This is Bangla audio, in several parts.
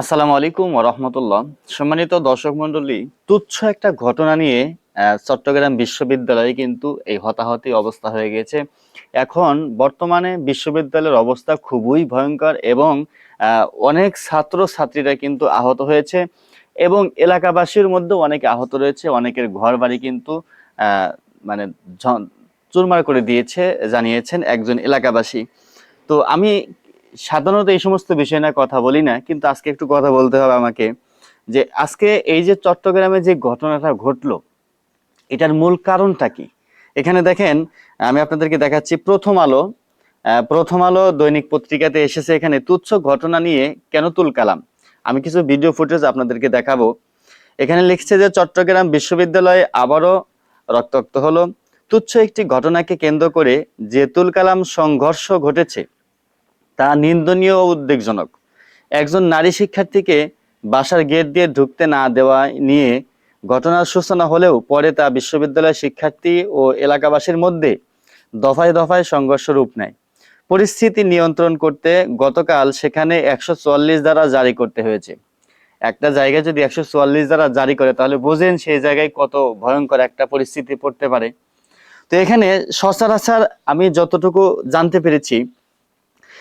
আসসালামু আলাইকুম রহমতুল্লাহ। সম্মানিত দর্শক মন্ডলী তুচ্ছ একটা ঘটনা নিয়ে চট্টগ্রাম বিশ্ববিদ্যালয়ে কিন্তু এই হতাহতি অবস্থা হয়ে গেছে। এখন বর্তমানে বিশ্ববিদ্যালয়ের অবস্থা খুবই ভয়ঙ্কর এবং অনেক ছাত্র ছাত্রীরা কিন্তু আহত হয়েছে এবং এলাকাবাসীর মধ্যে অনেকে আহত রয়েছে, অনেকের ঘর বাড়ি কিন্তু মানে চুরমার করে দিয়েছে, জানিয়েছেন একজন এলাকাবাসী। তো আমি সাধারণত এই সমস্ত বিষয় না কথা বলি না, কিন্তু আজকে একটু কথা বলতে হবে আমাকে যে আজকে এই যে চট্টগ্রামে যে ঘটনাটা ঘটলো, এটার মূল কারণটা কি? এখানে দেখেন, আমি আপনাদেরকে দেখাচ্ছি প্রথম আলো প্রথম আলো দৈনিক পত্রিকাতে এসেছে এখানে, তুচ্ছ ঘটনা নিয়ে কেন তুলকালাম আমি কিছু ভিডিও ফুটেজ আপনাদেরকে দেখাবো। এখানে লিখছে যে চট্টগ্রাম বিশ্ববিদ্যালয়ে আবারও রক্তাক্ত হলো। তুচ্ছ একটি ঘটনাকে কেন্দ্র করে যে তুলকালাম সংঘর্ষ ঘটেছে তা নিন্দনীয় ও উদ্বেগজনক। একজন নারী শিক্ষার্থীকে বাসার গেট দিয়ে ঢুকতে না দেওয়া নিয়ে ঘটনার সূচনা হলেও পরে তা বিশ্ববিদ্যালয়ের শিক্ষার্থী ও এলাকাবাসীর মধ্যে দফায় দফায় সংঘর্ষ রূপ নেয়। পরিস্থিতি নিয়ন্ত্রণ করতে গতকাল সেখানে একশো চুয়াল্লিশ দ্বারা জারি করতে হয়েছে। একটা জায়গায় যদি একশো চুয়াল্লিশ দ্বারা জারি করে, তাহলে বোঝেন সেই জায়গায় কত ভয়ঙ্কর একটা পরিস্থিতি পড়তে পারে। তো এখানে সচরাচর আমি যতটুকু জানতে পেরেছি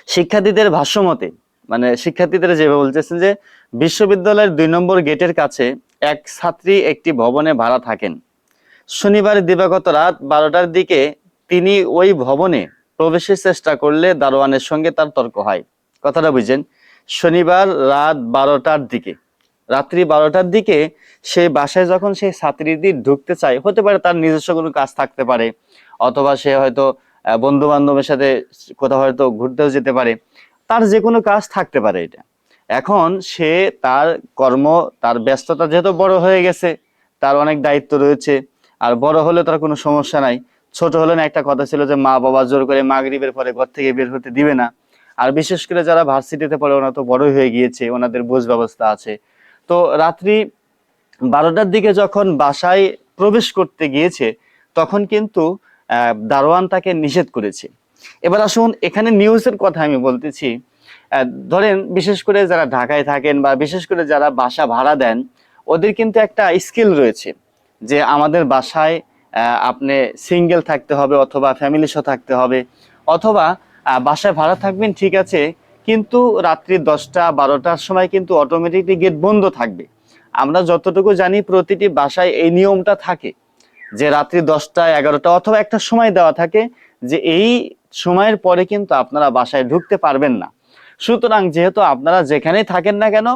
শিক্ষার্থীদের ভাষ্যমতে মানে শিক্ষার্থীদের যেভাবে বলতেছেন যে, বিশ্ববিদ্যালয়ের দুই নম্বর গেটের কাছে এক ছাত্রী একটি ভবনে ভাড়া থাকেন। শনিবার দিবাগত রাত বারোটার দিকে তিনি ওই ভবনে প্রবেশের চেষ্টা করলে দারোয়ানের সঙ্গে তার তর্ক হয়। কথাটা বুঝছেন? শনিবার রাত বারোটার দিকে। রাত্রি বারোটার দিকে সে বাসায় যখন সেই ছাত্রীটি ঢুকতে চায়, হতে পারে তার নিজস্ব কোনো কাজ থাকতে পারে, অথবা সে হয়তো বন্ধু বান্ধবের সাথে কোথাও হয়তো ঘুরতেও যেতে পারে, তার যে কোনো কাজ থাকতে পারে এটা। এখন সে তার কর্ম, তার ব্যস্ততা যেহেতু বড় হয়ে গেছে, তার অনেক দায়িত্ব রয়েছে, আর বড় হলে তার কোনো সমস্যা নাই। ছোট হলে না, একটা কথা ছিল যে মা বাবা জোর করে মাগরিবের পরে ঘর থেকে বের হতে দিবে না। আর বিশেষ করে যারা ভার্সিটিতে পড়ে, ওরা তো বড়ই হয়ে গিয়েছে, ওনাদের বোঝ ব্যবস্থা আছে। তো রাত্রি বারোটার দিকে যখন বাসায় প্রবেশ করতে গিয়েছে, তখন কিন্তু দারোয়ান তাকে নিষেধ করেছে। এবার আসুন এখানে নিউজের কথা আমি বলতেছি। ধরেন বিশেষ করে যারা ঢাকায় থাকেন বা বিশেষ করে যারা বাসা ভাড়া দেন, ওদের কিন্তু একটা স্কিল রয়েছে যে আমাদের বাসায় আপনি সিঙ্গেল থাকতে হবে অথবা ফ্যামিলি সহ থাকতে হবে অথবা বাসায় ভাড়া থাকবেন ঠিক আছে, কিন্তু রাত্রি দশটা, বারোটার সময় কিন্তু অটোমেটিকলি গেট বন্ধ থাকবে। আমরা যতটুকু জানি প্রতিটি বাসায় এই নিয়মটা থাকে। যে রাত্রি দশটা, এগারোটা অথবা একটা সময় দেওয়া থাকে যে এই সময়ের পরে কিন্তু আপনারা বাসায় ঢুকতে পারবেন না। সুতরাং যেহেতু আপনারা যেখানেই থাকেন না কেন,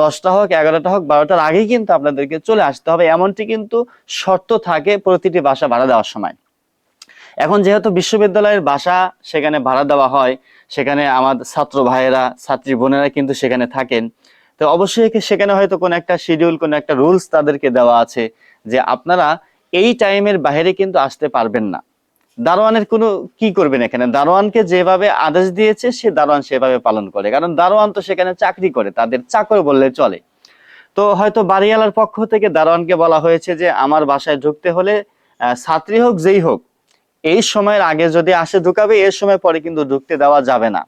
দশটা হোক, এগারোটা হোক, বারোটার আগেই কিন্তু আপনাদেরকে চলে আসতে হবে। এমনটি কিন্তু শর্ত থাকে প্রতিটি বাসা ভাড়া দেওয়ার সময়। এখন যেহেতু বিশ্ববিদ্যালয়ের বাসা সেখানে ভাড়া দেওয়া হয়, সেখানে আমার ছাত্র ভাইয়েরা, ছাত্রী বোনেরা কিন্তু সেখানে থাকেন। তো অবশ্যই সেখানে হয়তো কোনো একটা শিডিউল কোনো একটা রুলস তাদেরকে দেওয়া আছে যে আপনারা এই টাইমের বাইরে কিন্তু আসতে পারবেন না। দারোয়ানের কোনো কি করবেন এখানে? দারোয়ানকে যেভাবে আদেশ দিয়েছে, সে দারোয়ান সেভাবে পালন করে। কারণ দারোয়ান তো সেখানে চাকরি করে, তাদের চাকর বললে চলে। তো হয়তো বাড়িওয়ালার পক্ষ থেকে দারোয়ানকে বলা হয়েছে যে, আমার বাসায় ঢুকতে হলে ছাত্রী হোক, যেই হোক, এই সময়ের আগে যদি আসে ঢুকাবে এর সময় পরে কিন্তু ঢুকতে দেওয়া যাবে না।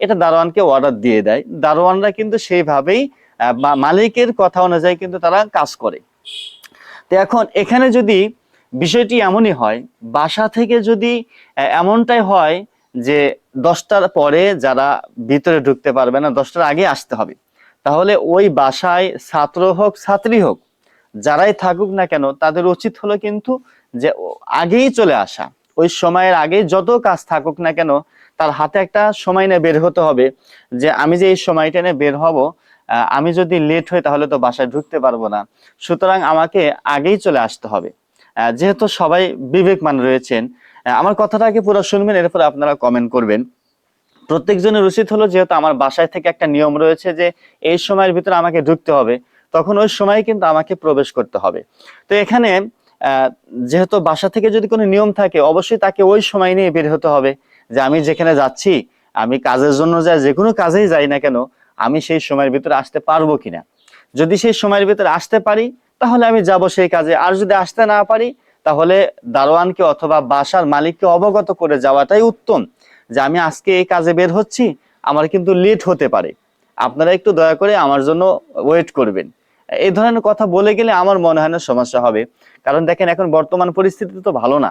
এটা দারোয়ানকে অর্ডার দিয়ে দেয়। দারোয়ানরা কিন্তু সেইভাবেই মালিকের কথা অনুযায়ী কিন্তু তারা কাজ করে। তো এখন এখানে যদি বিষয়টি এমনই হয়, বাসা থেকে যদি এমনটাই হয় যে দশটার পরে যারা ভিতরে ঢুকতে পারবে না, দশটার আগে আসতে হবে। তাহলে ওই বাসায় ছাত্র হোক, ছাত্রী হোক, যারাই থাকুক না কেন, তাদের উচিত হলো কিন্তু যে আগেই চলে আসা। ওই সময়ের আগে যত কাজ থাকুক না কেন, তার হাতে একটা সময় নিয়ে বের হতে হবে যে আমি যে এই সময়টা নিয়ে বের হব আমি যদি লেট হই তাহলে তো বাসায় ঢুকতে পারব না। সুতরাং আমাকে আগেই চলে আসতে হবে। যেহেতু সবাই বিবেকমান রয়েছেন আমার কথাটাকে পুরো শুনবেন, এরপর আপনারা কমেন্ট করবেন। প্রত্যেকজনের উচিত হলো যেহেতু আমার বাসায় থেকে একটা নিয়ম রয়েছে যে এই সময়ের ভিতরে আমাকে ঢুকতে হবে, তখন ওই সময় কিন্তু আমাকে প্রবেশ করতে হবে। তো এখানে যেহেতু বাসা থেকে যদি কোনো নিয়ম থাকে, অবশ্যই তাকে ওই সময় নিয়ে বের হতে হবে যে আমি যেখানে যাচ্ছি, আমি কাজের জন্য যাই, যে কোনো কাজেই যাই না কেন আমি সেই সময়ের ভিতরে আসতে পারব কিনা? যদি সেই সময়ের ভিতরে আসতে পারি, তাহলে আমি যাব সেই কাজে। আর যদি আসতে না পারি, তাহলে দারোয়ানকে অথবা বাসার মালিককে অবগত করে যাওয়াটাই উত্তম। যে আমি আজকে এই কাজে বের হচ্ছি, আমার কিন্তু লেট হতে পারে। আপনারা একটু দয়া করে আমার জন্য ওয়েট করবেন। এই ধরনের কথা বলে গেলে আমার মনে হয় না সমস্যা হবে। কারণ দেখেন, এখন বর্তমান পরিস্থিতি তো ভালো না।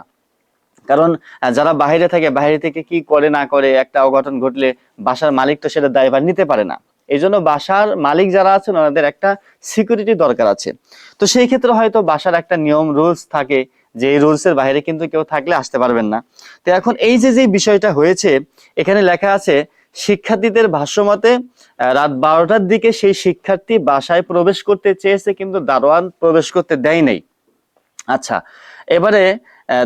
কারণ যারা বাইরে থাকে, বাইরে থেকে কি করে না করে একটা অঘটন ঘটলে বাসার মালিক তো সেটা দায়ভার নিতে পারে না। এই জন্য বাসার মালিক যারা আছেন, ওনাদের একটা সিকিউরিটি দরকার আছে। তো সেই ক্ষেত্রে হয়তো বাসার একটা নিয়ম রুলস থাকে যে এই রুলসের বাইরে কিন্তু কেউ থাকলে আসতে পারবেন না। তো এখন এই যে যে বিষয়টা হয়েছে, এখানে লেখা আছে, শিক্ষার্থীদের ভাষ্যমতে রাত বারোটার দিকে সেই শিক্ষার্থী বাসায় প্রবেশ করতে চেয়েছে কিন্তু দারোয়ান প্রবেশ করতে দেয় নাই। আচ্ছা এবারে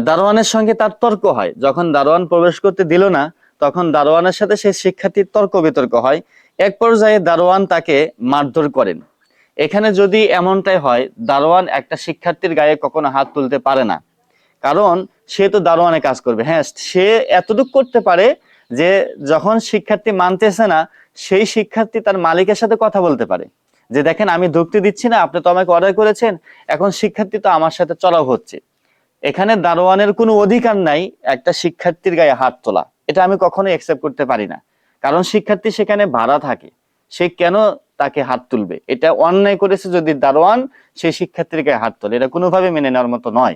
দারোয়ানের সঙ্গে তার তর্ক হয়। যখন দারোয়ান প্রবেশ করতে দিল না, তখন দারোয়ানের সাথে সেই শিক্ষার্থীর তর্ক বিতর্ক হয়। এক পর্যায়ে দারোয়ান তাকে মারধর করেন। এখানে যদি এমনটাই হয়, দারোয়ান একটা শিক্ষার্থীর গায়ে কখনো হাত তুলতে পারে না। কারণ সে তো দারোয়ানে কাজ করবে। হ্যাঁ সে এতটুকু করতে পারে যে যখন শিক্ষার্থী মানতেছে না, সেই শিক্ষার্থী তার মালিকের সাথে কথা বলতে পারে। যে দেখেন, আমি যুক্তি দিচ্ছি না, আপনি তো আমাকে অর্ডার করেছেন, এখন শিক্ষার্থী তো আমার সাথে চড়াও হচ্ছে। এখানে দারোয়ানের কোনো অধিকার নাই একটা শিক্ষার্থীর গায়ে হাত তোলা। এটা আমি কখনোই অ্যাকসেপ্ট করতে পারি না। কারণ শিক্ষার্থী সেখানে ভাড়া থাকে। সে কেন তাকে হাত তুলবে? এটা অন্যায় করেছে যদি দারোয়ান সেই শিক্ষার্থীর হাত তোলে। এটা কোনোভাবে মেনে নেওয়ার মতো নয়।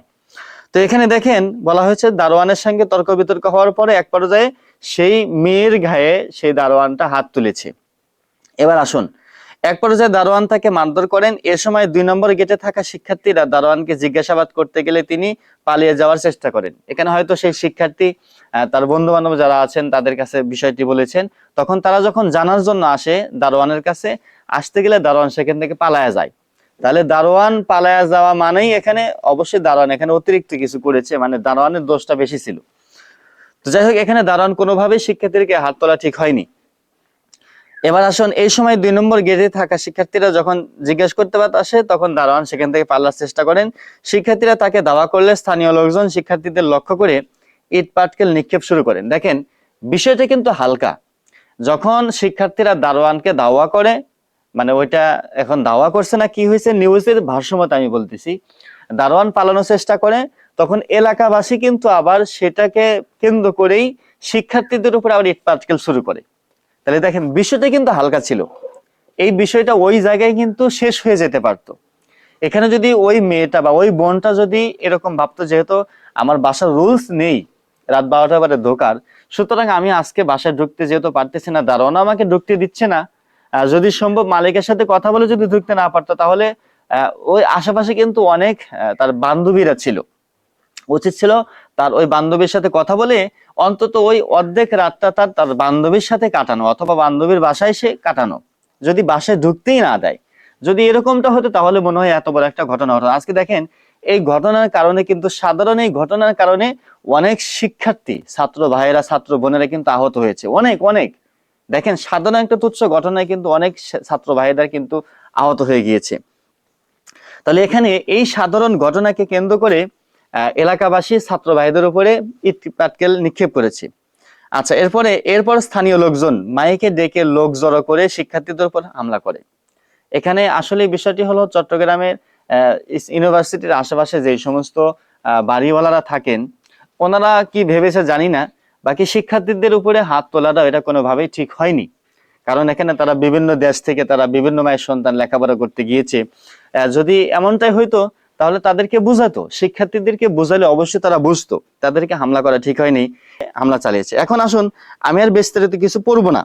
তো এখানে দেখেন, বলা হয়েছে দারোয়ানের সঙ্গে তর্ক বিতর্ক হওয়ার পরে এক পর্যায়ে সেই মেয়ের ঘায়ে সেই দারোয়ানটা হাত তুলেছে। এবার আসুন এক পর্যায়ে দারোয়ান তাকে মারধর করেন। এ সময় দুই নম্বর গেটে থাকা শিক্ষার্থীরা দারোয়ানকে জিজ্ঞাসাবাদ করতে গেলে তিনি পালিয়ে যাওয়ার চেষ্টা করেন। এখানে হয়তো সেই শিক্ষার্থী তার বন্ধু বান্ধব যারা আছেন, তাদের কাছে বিষয়টি বলেছেন। তখন তারা যখন জানার জন্য আসে দারোয়ানের কাছে, আসতে গেলে দারোয়ান সেখান থেকে পালায়া যায়। তাহলে দারোয়ান পালায়া যাওয়া মানেই এখানে অবশ্যই দারোয়ান এখানে অতিরিক্ত কিছু করেছে মানে দারোয়ানের দোষটা বেশি ছিল। তো যাই হোক, এখানে দারোয়ান কোনোভাবেই শিক্ষার্থীদেরকে হাত তোলা ঠিক হয়নি। এবার আসুন, এই সময় দুই নম্বর গেটে থাকা শিক্ষার্থীরা যখন জিজ্ঞেস করতে আসে, তখন দারোয়ান সেখান থেকে পাল্লার চেষ্টা করেন। শিক্ষার্থীরা তাকে দাওয়া করলে স্থানীয় লোকজন শিক্ষার্থীদের লক্ষ্য করে ইট পাটকেল নিক্ষেপ শুরু করেন। দেখেন, বিষয়টা কিন্তু হালকা। যখন শিক্ষার্থীরা দারোয়ানকে দাওয়া করে মানে ওইটা এখন দাওয়া করছে না, কি হয়েছে? নিউজের ভারসাম্যতা আমি বলতেছি। দারোয়ান পালানোর চেষ্টা করে, তখন এলাকাবাসী কিন্তু আবার সেটাকে কেন্দ্র করেই শিক্ষার্থীদের উপর আবার ইট পাটকেল শুরু করে। তাহলে দেখেন, বিষয়টা কিন্তু হালকা ছিল। এই বিষয়টা ওই জায়গায় কিন্তু শেষ হয়ে যেতে পারতো। এখানে যদি ওই মেয়েটা বা ওই বোনটা যদি এরকম ভাবতো, যেহেতু আমার বাসার রুলস নেই, রাত বারোটা বারে ঢোকার, সুতরাং আমি আজকে বাসায় ঢুকতে যেহেতু পারতেছি না দারোয়ান আমাকে ঢুকতে দিচ্ছে না। যদি সম্ভব মালিকের সাথে কথা বলে যদি ঢুকতে না পারতো, তাহলে ওই আশেপাশে কিন্তু অনেক তার বান্ধবীরা ছিল। উচিত ছিল তার ওই বান্ধবীর সাথে কথা বলে অন্তত ওই অর্ধেক রাতটা তার তার বান্ধবীর সাথে কাটানো, অথবা বান্ধবীর বাসায় সে কাটানো। যদি বাসায় ঢুকতেই না দেয়। যদি এরকমটা হতো তাহলে মনে হয় এত বড় একটা ঘটনা হতো। আজকে দেখেন, এই ঘটনার কারণে কিন্তু, সাধারণ এই ঘটনার কারণে অনেক শিক্ষার্থী, ছাত্র ভাইয়েরা, ছাত্র বোনেরা কিন্তু আহত হয়েছে। অনেক অনেক। দেখেন, সাধারণ একটা তুচ্ছ ঘটনায় কিন্তু অনেক ছাত্র ভাইয়েরা কিন্তু আহত হয়ে গিয়েছে। তাহলে এখানে এই সাধারণ ঘটনাকে কেন্দ্র করে এলাকাবাসী, ছাত্র ভাইদের উপরে ইট পাটকেল নিক্ষেপ করেছে। আচ্ছা এরপরে, এরপর স্থানীয় লোকজন মাইকে ডেকে লোক জড়ো করে শিক্ষার্থীদের উপর হামলা করে। এখানে আসলে বিষয়টি হলো চট্টগ্রামের ইউনিভার্সিটির আশেপাশে যে সমস্ত বাড়িওয়ালারা থাকেন, ওনারা কি ভেবেছে জানি না। বাকি শিক্ষার্থীদের উপরে হাত তোলাটা এটা কোনোভাবেই ঠিক হয়নি। কারণ এখানে তারা বিভিন্ন দেশ থেকে তারা বিভিন্ন মায়ের সন্তান লেখাপড়া করতে গিয়েছে। যদি এমনটাই হইতো তাহলে তাদেরকে বুঝাতো। শিক্ষার্থীদেরকে বুঝালে অবশ্যই তারা বুঝতো। তাদেরকে হামলা করা ঠিক হয়নি, হামলা চালিয়েছে। এখন আসুন, আমি আর বিস্তারিত কিছু পড়ব না।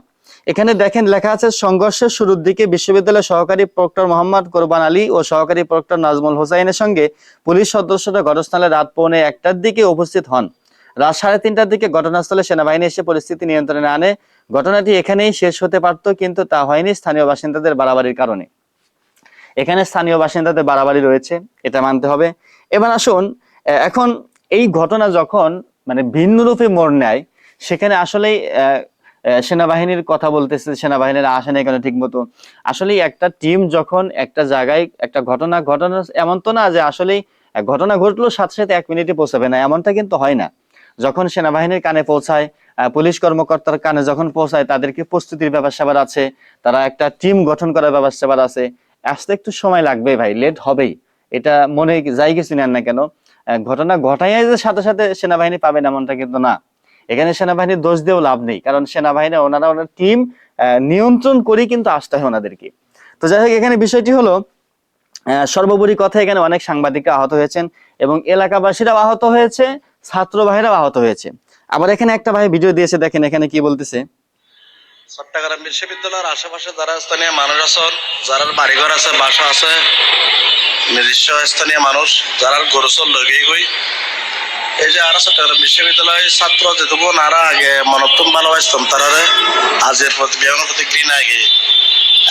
এখানে দেখেন, লেখা আছে, সংঘর্ষের শুরুর দিকে বিশ্ববিদ্যালয়ের সহকারী প্রক্টর মোহাম্মদ কোরবান আলী ও সহকারী প্রক্টর নাজমুল হোসাইনের সঙ্গে পুলিশ সদস্যরা ঘটনাস্থলে রাত পৌনে একটার দিকে উপস্থিত হন। রাত সাড়ে তিনটার দিকে ঘটনাস্থলে সেনাবাহিনী এসে পরিস্থিতি নিয়ন্ত্রণে আনে। ঘটনাটি এখানেই শেষ হতে পারত, কিন্তু তা হয়নি স্থানীয় বাসিন্দাদের বাড়াবাড়ির কারণে। এখানে স্থানীয় বাসিন্দাদের বাড়াবাড়ি রয়েছে, এটা মানতে হবে। এবার আসুন এখন এই ঘটনা যখন মানে ভিন্ন রূপে মোড় নেয়, সেখানে আসলেই সেনাবাহিনীর কথা বলতেছে, সেনাবাহিনীর আসে না কেন ঠিক মতো আসলেই একটা টিম যখন একটা জায়গায় একটা ঘটনা ঘটনা, এমন তো না যে আসলেই ঘটনা ঘটলো সাথে সাথে এক মিনিটে পৌঁছাবে না, এমনটা কিন্তু হয় না। যখন সেনাবাহিনীর কানে পৌঁছায় পুলিশ কর্মকর্তার কানে যখন পৌঁছায়, তাদেরকে প্রস্তুতির স্যাপার আছে, তারা একটা টিম গঠন করার স্যাপার আছে আসতে একটু সময় লাগবে ভাই লেট হবেই। এটা মনে যাই কিছু নেন না কেন ঘটনা ঘটাইয়া যে সাথে সাথে সেনাবাহিনী পাবেন এমনটা কিন্তু না। এখানে সেনাবাহিনীর দোষ দিয়েও লাভ নেই, কারণ সেনাবাহিনী ওনারা, ওনার টিম নিয়ন্ত্রণ করেই কিন্তু আসতে হয় ওনাদেরকে। তো যাই হোক, এখানে বিষয়টি হলো সর্বোপরি কথা এখানে অনেক সাংবাদিকরা আহত হয়েছেন এবং এলাকাবাসীরাও আহত হয়েছে ছাত্র ভাইরাও আহত হয়েছে। আবার এখানে একটা ভাই ভিডিও দিয়েছে, দেখেন এখানে কি বলতেছে। চট্টগ্রাম বিশ্ববিদ্যালয়ের আশেপাশে যারা স্থানীয় মানুষ আছেন যারা বাড়িঘর আছে, বাসা আছে, নিজস্ব স্থানীয় মানুষ যারা গরুসল লগে গই। এই যে আর চট্টগ্রাম বিশ্ববিদ্যালয়ের ছাত্র যেটুকু নারা আগে মনত্তম ভালোবাসতাম তারা আজের প্রতি বিয়ানোর প্রতি ঘৃণা আগে।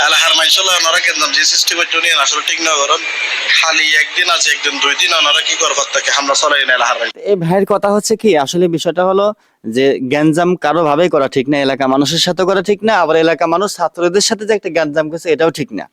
এলাকার মাইসল ওনারা কেন যে সৃষ্টি করছে উনি আসলে ঠিক না করেন খালি একদিন আছে, একদিন দুই দিন, ওনারা কি করবার তাকে? হামলা চলাই না মাইসল এই ভাইয়ের কথা হচ্ছে কি, আসলে বিষয়টা হলো যে গ্যাঞ্জাম কারও ভাবেই করা ঠিক না এলাকা মানুষের সাথে করা ঠিক না, আবার এলাকা মানুষ ছাত্রদের সাথে যে একটা গ্যাঞ্জাম করছে, এটাও ঠিক না।